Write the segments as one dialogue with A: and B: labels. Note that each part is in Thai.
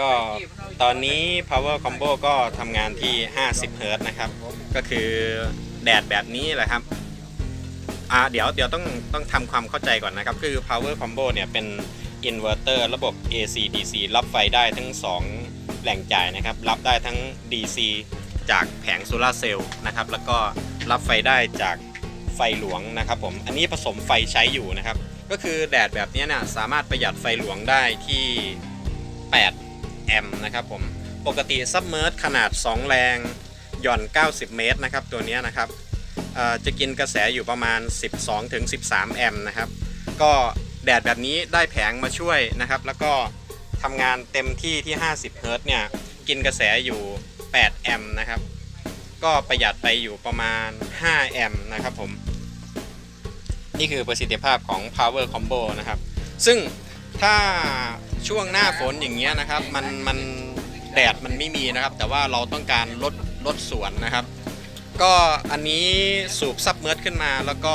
A: ก็ตอนนี้ power combo ก็ทำงานที่ 50เฮิรตนะครับ ก็คือแดดแบบนี้แหละครับอ่าเดี๋ยวเดี๋ยวต้องต้องทำความเข้าใจก่อนนะครับ คือ power combo เนี่ยเป็นอินเวอร์เตอร์ระบบ AC DC รับไฟได้ทั้ง 2 แหล่งจ่ายนะครับ รับได้ทั้ง DC จากแผงโซลาเซลล์นะครับ แล้วก็รับไฟได้จากไฟหลวงนะครับผม อันนี้ผสมไฟใช้อยู่นะครับ ก็คือแดดแบบนี้เนี่ยสามารถประหยัดไฟหลวงได้ที่ 8 แอมป์นะครับผม ปกติซับเมอร์ขนาด 2 แรงหย่อน 90 เมตรนะครับตัวนี้นะครับจะกินกระแสอยู่ประมาณ 12-13 แอมป์นะครับ ก็แดดแบบนี้ได้แผงมาช่วยนะครับ แล้วก็ทำงานเต็มที่ที่ 50 เฮิร์ตเนี่ย กินกระแสอยู่ 8 แอมป์นะครับ ก็ประหยัดไปอยู่ประมาณ 5 แอมป์นะครับผม นี่คือประสิทธิภาพของ power combo นะครับ ซึ่งถ้า ช่วงหน้าฝนอย่างเงี้ยนะครับ มันมันแดดมันไม่มีนะครับ แต่ว่าเราต้องการลดลดสวนนะครับ ก็อันนี้สูบซับเมิร์ดขึ้นมาแล้วก็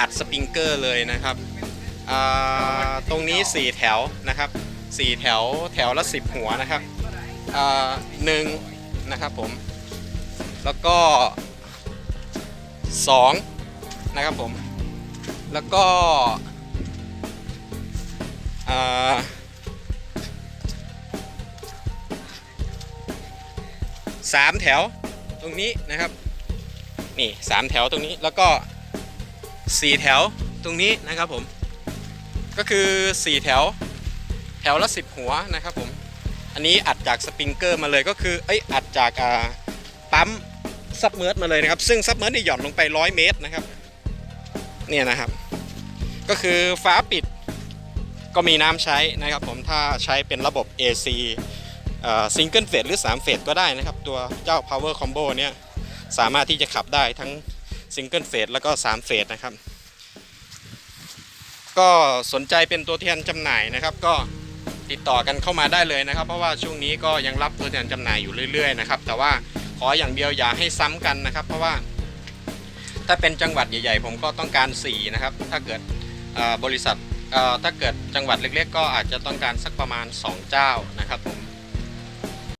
A: อัดสปริงเกอร์เลยนะครับอ่าตรงนี้ 4 แถวนะครับ 4 แถวแถวละ 10 หัวนะครับอ่าหนึ่งนะครับผม แล้วก็ 2 นะครับผม แล้วก็ อ่า สามแถวตรงนี้นะครับ นี่สามแถวตรงนี้แล้วก็สี่แถวตรงนี้นะครับผม ก็คือสี่แถวแถวละสิบหัวนะครับผมอันนี้อัดจากสปริงเกอร์มาเลยก็คือเอ้ยอัดจากปั๊มซับเมิร์ดมาเลยนะครับ ซึ่งซับเมิร์ดนี่หย่อนลงไป100เมตรนะครับเนี่ยนะครับ ก็คือฟ้าปิดก็มีน้ำใช้นะครับผมถ้าใช้เป็นระบบ AC ซิงเกิลเฟสหรือ 3 เฟสก็ได้นะครับ ตัวเจ้า Power Combo เนี่ยสามารถที่จะขับได้ทั้งซิงเกิลเฟสแล้วก็ 3 เฟสนะครับ ก็สนใจเป็นตัวแทนจำหน่ายนะครับ ก็ติดต่อกันเข้ามาได้เลยนะครับ เพราะว่าช่วงนี้ก็ยังรับตัวแทนจำหน่ายอยู่เรื่อยๆนะครับแต่ว่าขออย่างเดียวอย่าให้ซ้ำกันนะครับ เพราะว่า ถ้าเป็นจังหวัดใหญ่ๆ ผมก็ต้องการ 4 นะครับ ถ้าเกิดบริษัทถ้าเกิดจังหวัดเล็กๆ ก็อาจจะต้องการสักประมาณ 2 เจ้านะครับผม